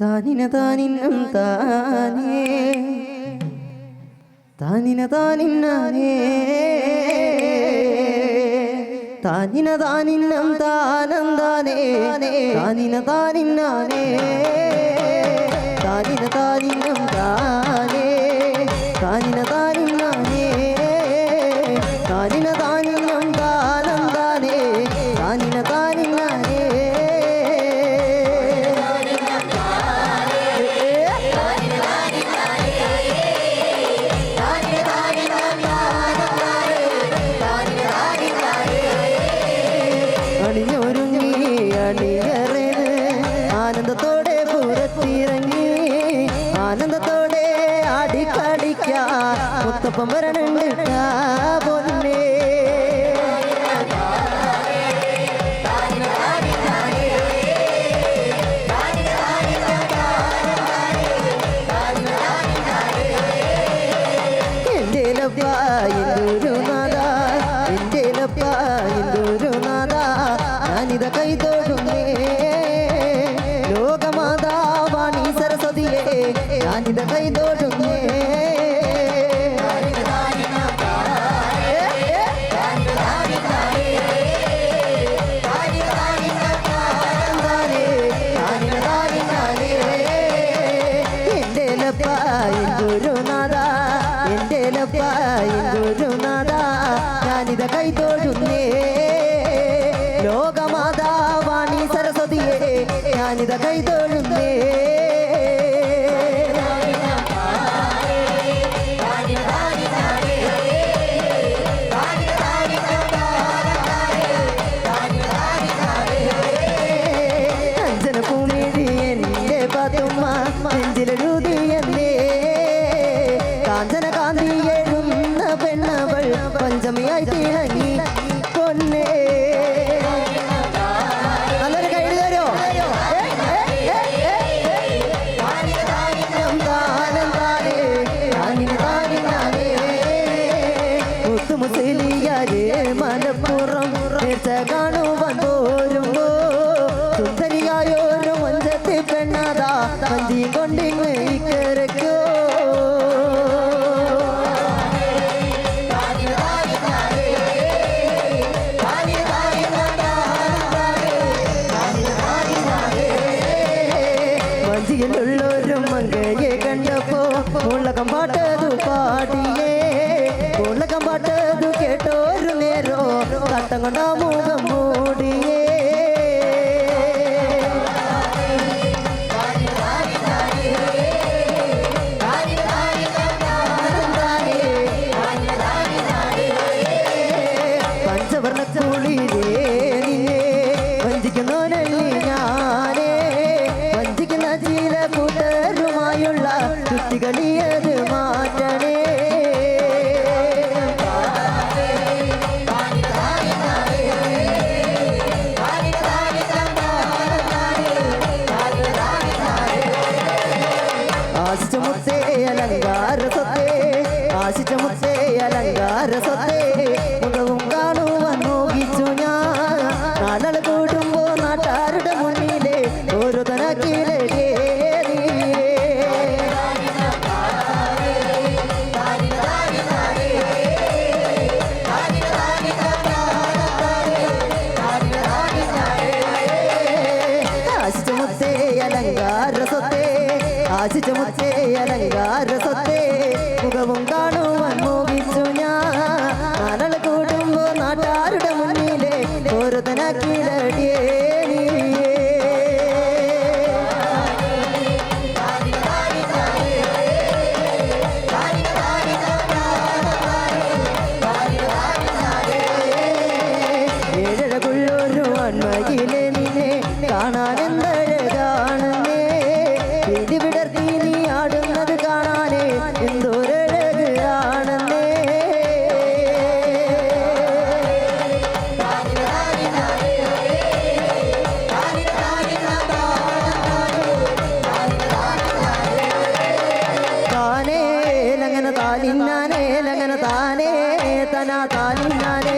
താനിന താനിന്നം താനേ. താനിന താനിന്നാനേ താനിന താനിന്നം താനന്താനേ താനേ. താനിന താനിന്നാനേ താനിന താനിന്നം താനേ ആനന്ദത്തോടെ ആടിക്കളിക്ക മുത്തപ്പം വരണുണ്ട് എന്തൊരു എന്റെ എന്റെ ഗുരുനാഥ ഞാനിത കൈതൊഴുന്നേ ലോകമാതാ கொன்னே కోలకం పాటదు పాడియే కోలకం పాటదు కేటోరు నేరో కట్టగొండా మూగమ్ము ಅಲಂಗಾರ ಸೊತ್ತೆ ಆಶಿಚ ಮುತ್ತೆ ಅಲಂಗಾರ ಸೊತ್ತೆ ಮುಂದ ആശിച്ച മുത്തേ അലങ്കാര സത്തേ മുഖവും കാണുവാൻ മോഹിച്ചു ഞാൻ. നാളെ കൂടുമ്പോ നാട്ടാരുടെ മുന്നിലെ ഓരോതന അന്മയിലെ നിന്നെ എന്തഴകാണെന്നേ ತನ ತಾನಿನಾನೆ